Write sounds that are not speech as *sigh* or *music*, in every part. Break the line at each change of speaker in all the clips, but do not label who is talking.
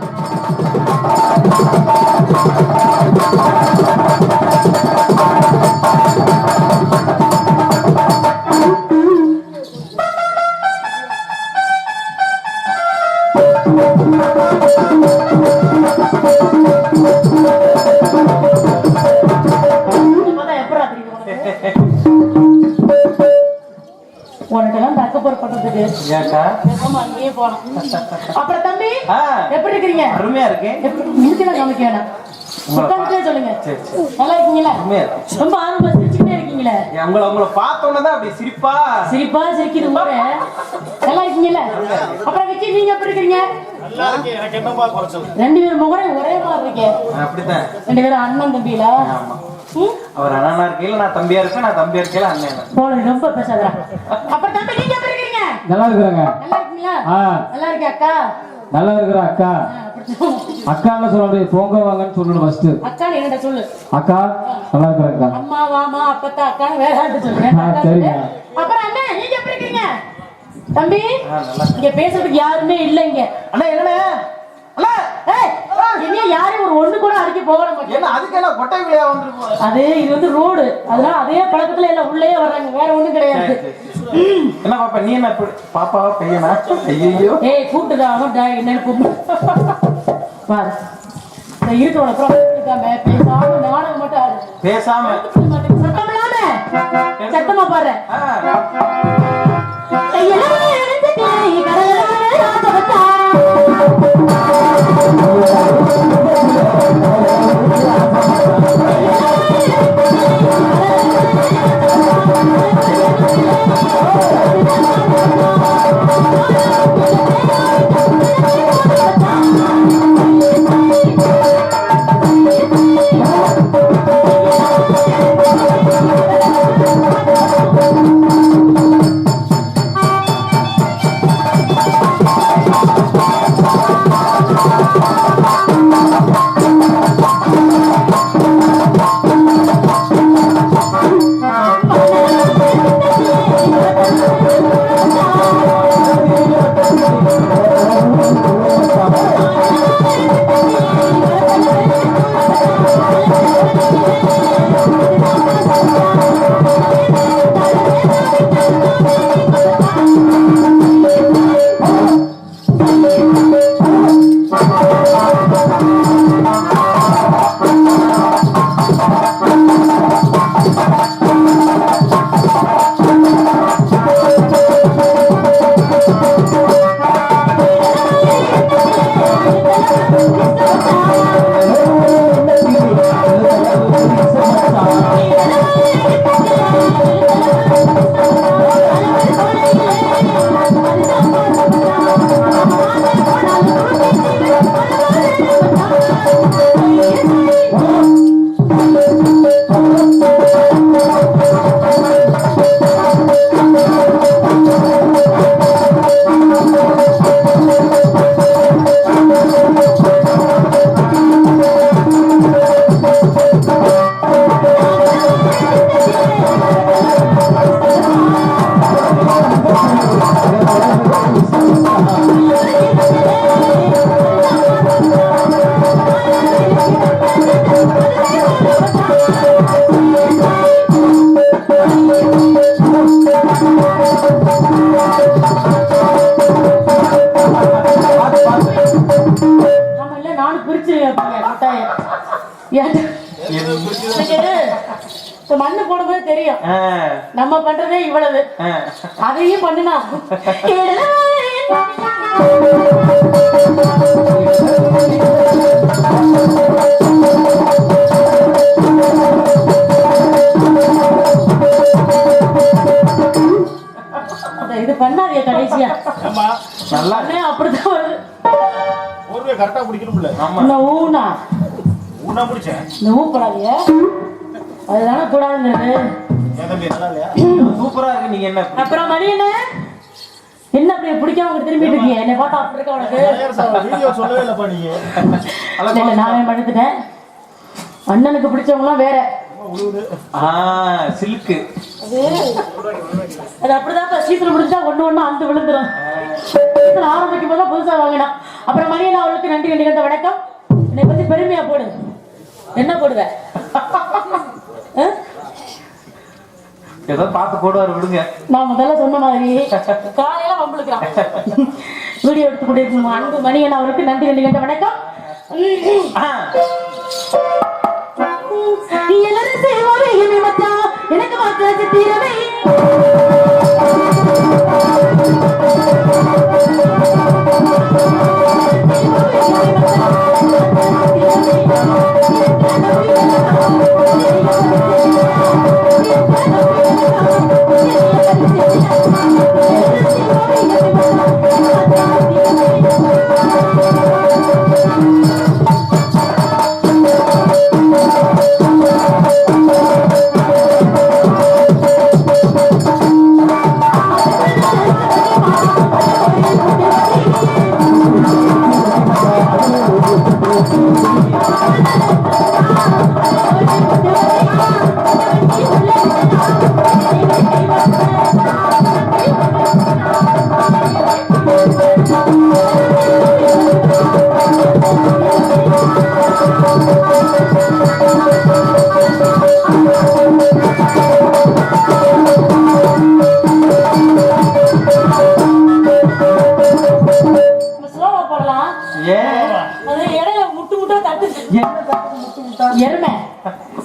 Thank you. உட்காந்துட்டே சொல்லுங்க.
சரி சரி.
நல்லா இருக்கீங்களா? ரொம்ப ஆர்வமா சிரிச்சுக்கிட்டே இருக்கீங்களா.
உங்களை உங்களை பார்த்த உடனே தான் அப்படி சிரிப்பா.
சிரிப்பா சிரிக்குது நல்லா இருக்கீங்களா? அப்புறம் விக்கி நீங்க எப்படி இருக்கீங்க? ரெண்டு பேரும் முகரே ஒரே மாதிரி இருக்கே.
அப்படித்தான்.
ரெண்டு பேரும் அண்ணன் தம்பியில?
அவர் அண்ணனா இருக்கையில நான் தம்பியா இருப்பேன் நான் தம்பியா இருக்கையில அண்ணன்.
போல ரொம்ப பேசாதடா. அப்புறம் தம்பி நீங்க எப்படி இருக்கீங்க?
நல்லா இருக்கிறாங்க.
நல்லா இருக்கீங்களா? நல்லா இருக்கே அக்கா.
நல்லா இருக்கிற அக்கா. அக்கான்னு சொல்ல முடியாது போங்க வாங்கன்னு சொல்லணும் ஃபர்ஸ்ட்
அக்கா என்கிட்ட சொல்லு.
அக்கா நல்லா இருக்கிற அக்கா.
அம்மா வாமா அப்பத்தா அக்கான்னு வேற யார்கிட்ட சொல்றேன்.
சரிங்க.
அப்புறம் அண்ணன் நீங்க எப்படி இருக்கீங்க? தம்பி இங்க பேசுறதுக்கு யாருமே இல்ல இங்க
அண்ணா என்னண்ணே? அண்ணா!
யாரையும் ஒரு ஒண்ணு கூட அடிக்க போக மாட்டேன்
என்ன அதுக்கு என்ன கொட்டை விளையா வந்துருப்போம்
அது இது வந்து ரோடு அதனால அதே பழக்கத்துல எல்லாம் உள்ளே வர்றாங்க. வேற ஒண்ணும் கிடையாது.
என்ன பாப்பா நீ என்ன பாப்பாவா பையனா? ஐயோ
ஏய் கூப்பிட்டுதா அவன் என்னன்னு கூப்பிடு. பாரு. இந்த இருக்கிறவன அப்புறம் இருக்காம பேசாம நாடகம் மட்டும்
பேசாம.
சத்தம் இல்லாம. சத்தமா பாரு பண்றதே. அதையும் பண்ணுனா இது பண்ணாதே கடைசியா.
நல்லா.
அண்ணே, அப்படிதான் வருது
கரெக்டா பிடிக்கணும்ல
ஆமா.
ஊனா.
உன்னா பிடிச்சேன்
இந்த ஊப்படாதிய அதுதானே கூடாதுங்கிறது
சூப்பரா இருக்கு நீங்க என்ன?
அப்புறம் மணி என்ன? என்ன அப்படி பிடிக்காம திரும்பிட்டு இருக்கிய? என்னை பார்த்தா அப்படி இருக்க உனக்கு?
வீடியோ சொல்லவே இல்லப்பா நீங்க *laughs*
நல்லா
இல்ல, இல்ல, நானே மடுத்துட்டேன் அண்ணனுக்கு பிடிச்சவங்களாம் வேற.
சில்க்கு.
அது அப்படிதான் சீசன் முடிஞ்சா ஒண்ணு ஒண்ணு அந்த விழுந்துரும். இதுல ஆரம்பிக்கும் போது புதுசா வாங்கினான். அப்புறம் மணியன் அவளுக்கு நன்றி நன்றி கண்ட வணக்கம். என்னை பத்தி பெருமையா போடு. என்ன போடுவ? *laughs* ஆ?
ஏதோ பார்த்து போடுவாரு விடுங்க.
நான் முதல்ல சொன்ன மாதிரி காலையில வம்பளுக்கிறான் வீடியோ எடுத்து கொண்டிருக்கும் அன்பு மணியன் அவருக்கு நன்றி நன்றி கண்ட வணக்கம். எனக்கு மாத்திராச்சு தீரவே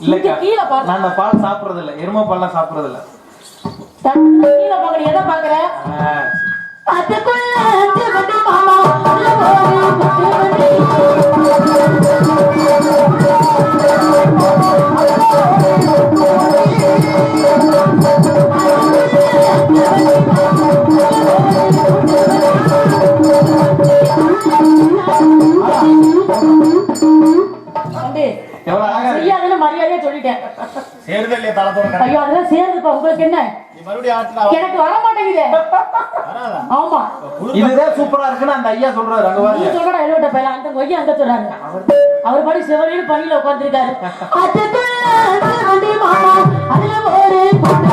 இல்லக்கா.
கீழே பாரு.
நான் அந்த பால் சாப்பிடுறது இல்ல எருமை பால்லாம் சாப்பிடுறது இல்ல
கீழே பாக்குற எதை பாக்குற அதுக்குள்ள மாமா
சேருதே இல்லையா தலை தோற
ஐயோ அதெல்லாம் சேருதுப்பா உங்களுக்கு என்ன?
நீ மறுபடியும் ஆட்டினா
எனக்கு வர மாட்டேங்குது
வராதா?
ஆமா.
இதுதான் சூப்பரா இருக்குன்னு அந்த ஐயா சொல்றாரு அங்க
நீ
பாருங்க
எழுவட்ட பையன் அந்த கொய்யா அங்க சொல்றாரு. அவர் பாடி சிவனையும் பணியில உட்கார்ந்துருக்காரு. மாமா அதுல ஒரு பத்து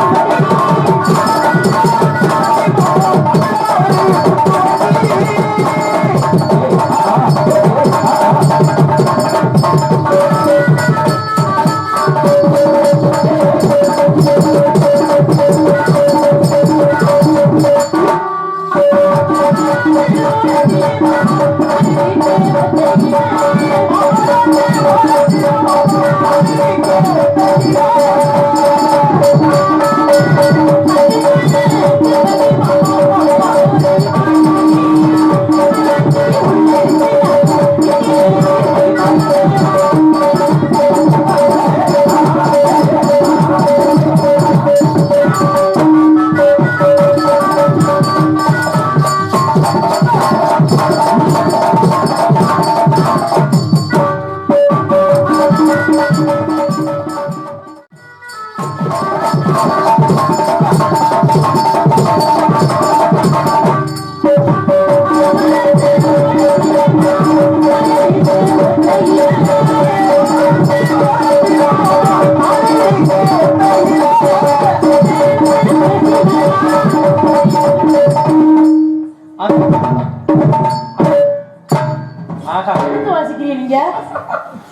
எதுக்கு வாசிக்கிறீங்க நீங்க?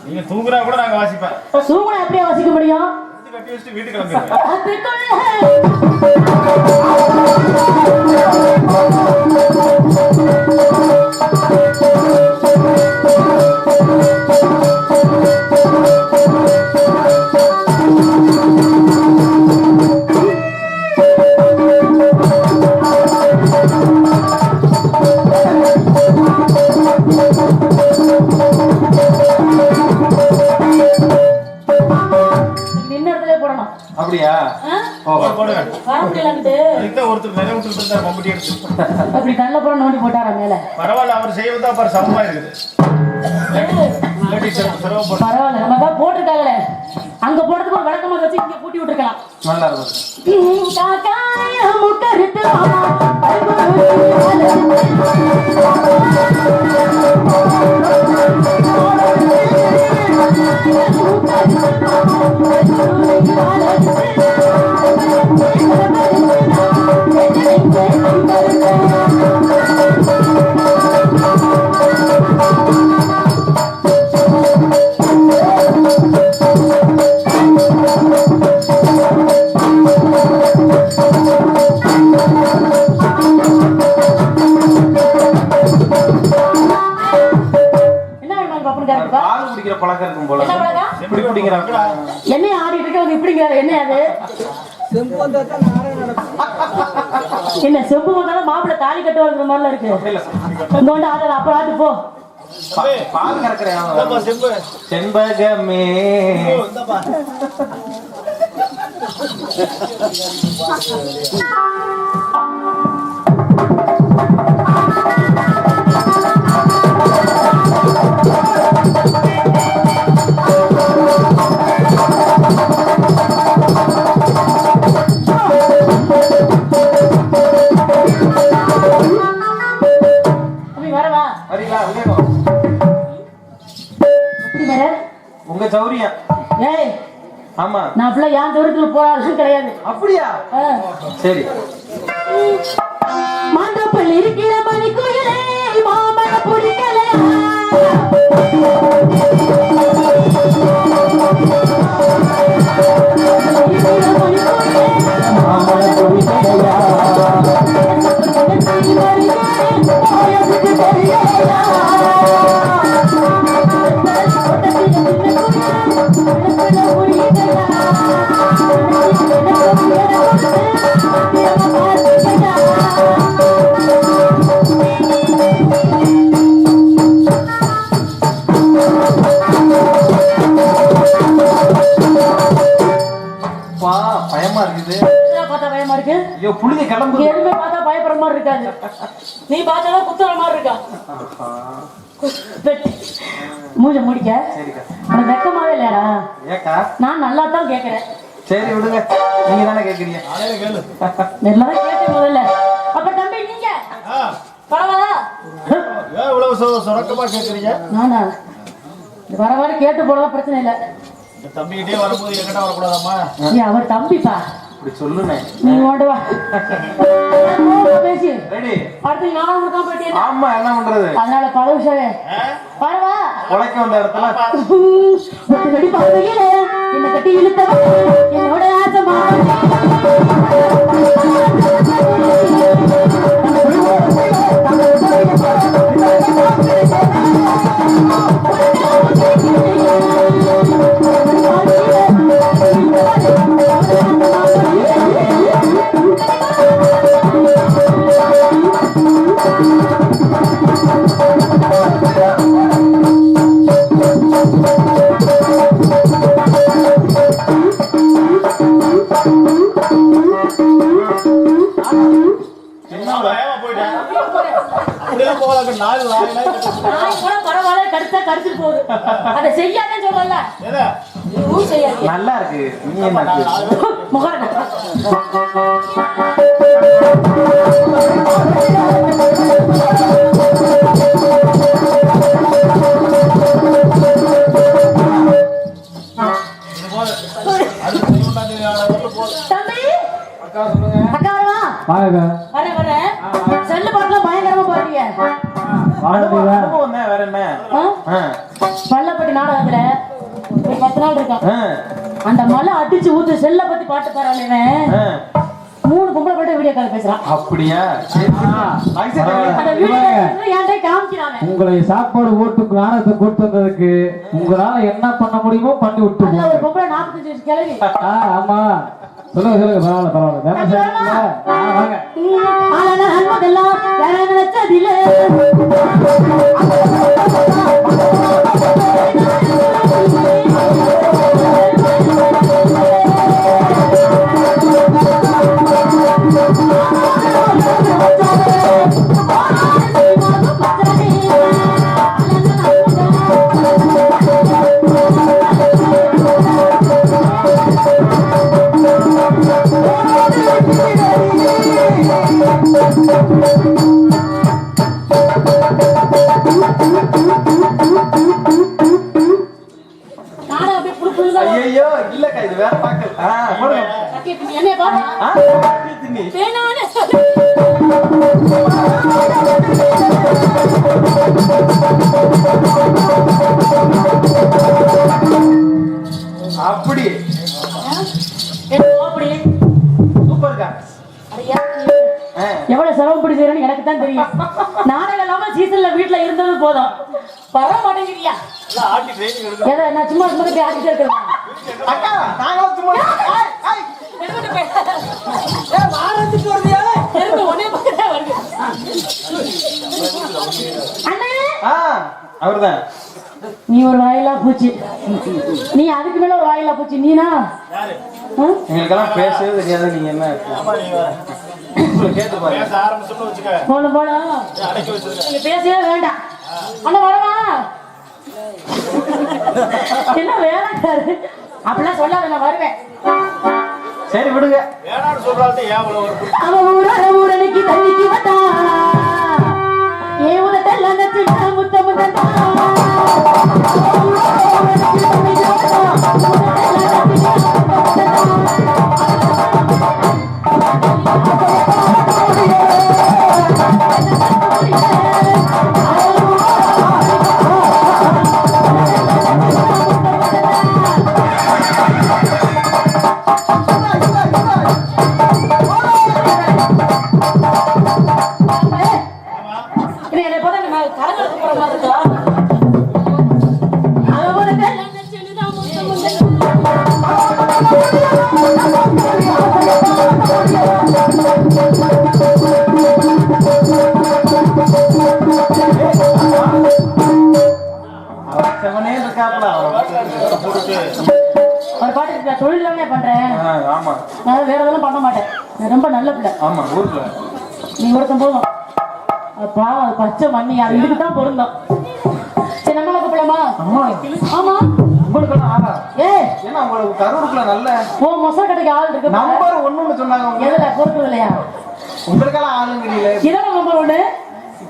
நீங்க தூங்குறா கூட நாங்க வாசிப்பேன்.
சூகனை எப்படியா வாசிக்க முடியும்?
கட்டி வச்சுட்டு வீட்டுக்கு கிளம்பிடுவேன்.
போடணும்.
அப்படியா?
ஆ?
ஓ
போடுங்க
வர முடியலன்ட்டு
ஒருத்தர் நிறைய விட்டுட்டு இருந்தார் மம்பட்டி எடுத்து
அப்படி கண்ணில் பூரா நோண்டி போட்டாரா மேல?
பரவாயில்ல அவர் செய்வது தான் பாரு சமமா இருக்குது போட்டு
பரவாயில்ல நம்ம தான் போட்டிருக்காங்களே. அங்க போடுறதுக்கு ஒரு விளக்கமா வச்சு இங்க கூட்டி விட்டுருக்கலாம்.
நல்லா இருக்கும். على
என்ன செம்பு வந்தாலும் மாப்பிள்ளை தாலி கட்ட வளர்க்குற மாதிரிலாம் இருக்கு. இங்க வந்து அப்புறம் ஆட்டு போ.
பா- பால் கறக்குறேன்
இந்தாப்பா செம்பு.
செண்பகமே.
இந்தாப்பா.
அப்படி *laughs*
உங்க சௌரியம்
ஏய்
ஆமா.
நான் ஃபுல்லா என் தூரத்துல போறாலும் கிடையாது.
அப்படியா. சரி.
மாந்தப்பள்ளி இருக்கிற மணி குயிலே மாமழ பிடிக்கலையா வெக்கமாவே இல்லையாடா
ஏக்கா.
நான் நல்லா தான் கேட்கறேன்
சரி விடுங்க. நீங்க தானே கேக்குறீங்க?
அலையில கேளு.
எல்லாம் கேட்டேன் முதல்ல. அப்ப தம்பி நீங்க. பரவாயில்ல.
ஏன் இவ்வளவு சொ- சொரக்கமா கேக்குறீங்க?
நானா? வர வர கேட்டு போடலாம் பிரச்சனை இல்லை.
இந்த தம்பிக்கிட்டே வரும்போது எங்கிட்ட வரக்கூடாதாம்மா?
அவர் தம்பிப்பா.
இப்படி சொல்லுனே
நீ ஓட்டு வா. பேசி.
ரெடி.
அடுத்து நானும் கொடுக்காம போயிட்டேன்.
ஆமா என்ன பண்றது?
அதனால பல விஷயமே பரவா
உழைக்க வந்த இடத்துல
ஒரு வெடி பார்வையில என்ன கட்டி இழுத்தவன்
அப்படியே போகலாம் நாலு
கூட பரவாயில்ல போகுது. அதை செய்யாதேன்னு சொல்லல செய்யாது.
நல்லா இருக்கு. நீ என்ன
தம்பி?
அக்கா சொல்லுங்க.
அக்கா வரவா
வேற என்ன?
பள்ளப்பட்டி நாடகத்துல ஒரு பத்து நாள் இருக்கான் அந்த மலை அடிச்சு ஊத்து செல்ல பத்தி பாட்டு
ஆ.
மூணு பொம்பளை மட்டும் வீடியோ கால் பேசுறான்.
அப்படியா?
உங்களை சாப்பாடு ஓட்டு நாணயத்தை கொடுத்து வந்ததுக்கு உங்களால என்ன பண்ண முடியுமோ பண்ணி விட்டு
அதுல ஒரு. பொம்பளை நாற்பத்தஞ்சு வயசு கிளவி
ஆமா. சொல்லுங்க சொல்லுங்க பரவாயில்ல பரவாயில்ல. வாங்க.
ஐயையோ இல்லக்கா இது வேற பாக்கல்.
என்ன அப்படி.
சூப்பர்க்கா
எவ்வளவு சிரமப்படி செய்யறேன்னு எனக்கு தான் தெரியும். நாடகம் இல்லாம சீசன்ல வீட்டுல இருந்தது போதும். வர மாட்டேங்கிறியா? நான் சும்மா சும்மா போய் ஆடிட்டே இருக்கிறேன்
அக்கா நாங்களும் சும்மா.
வாரத்துக்கு வருது?
அவர்தான்.
நீ ஒரு வாயிலா பூச்சி. நீ அதுக்கு மேல ஒரு வாயிலா பூச்சி. நீனா?
எங்களுக்கெல்லாம் பேசவே தெரியாது. நீங்க என்ன?
போன போன நீங்க பேசவே வேண்டாம். அண்ணா வரவா? என்ன வேலைக்காரு? அப்படிலாம் சொல்லாத நான் வருவேன்.
சரி விடுங்க.
அவன் ஊரான ஊரனுக்கு தள்ளிக்கு வந்தா. ஏ உலகத்தில் முத்த முத்தா
ஆமா ஊர்ல.
நீ ஒருத்தன் போதும். அப்பா பச்சை மண்ணி. அது இதுக்கு தான் பொருந்தோம். சரி ஆமா.
உங்களுக்கெல்லாம் ஆளா
ஏ.
ஏன்னா உங்களுக்கு கரூருக்குள்ள நல்ல
ஓ மொசை கடைக்கு ஆள் இருக்கு பாரு.
நம்பர் ஒண்ணுன்னு சொன்னாங்க
எதுல? பொறுப்பு இல்லையா
உங்களுக்கெல்லாம் ஆளுங்க இல்ல
இதான் நம்பர் ஒண்ணு?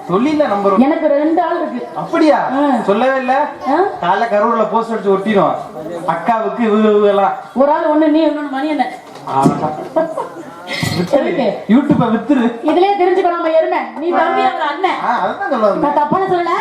தொழில நம்பர்
எனக்கு ரெண்டு ஆள் இருக்கு.
அப்படியா. சொல்லவே இல்ல.
ஆ?
காலைல கரூர்ல போஸ்ட் அடிச்சு ஒட்டிடும். அக்காவுக்கு இவங்க எல்லாம்
ஒரு ஆள் ஒண்ணு நீ இன்னொன்னு மணி என்ன?
யூடியூப்ப வித்துரு.
இதுலயே தெரிஞ்சுக்கோ நம்ம எருமை. நீ தம்பி அவர் அண்ணன். நான் தப்பான சொல்லல.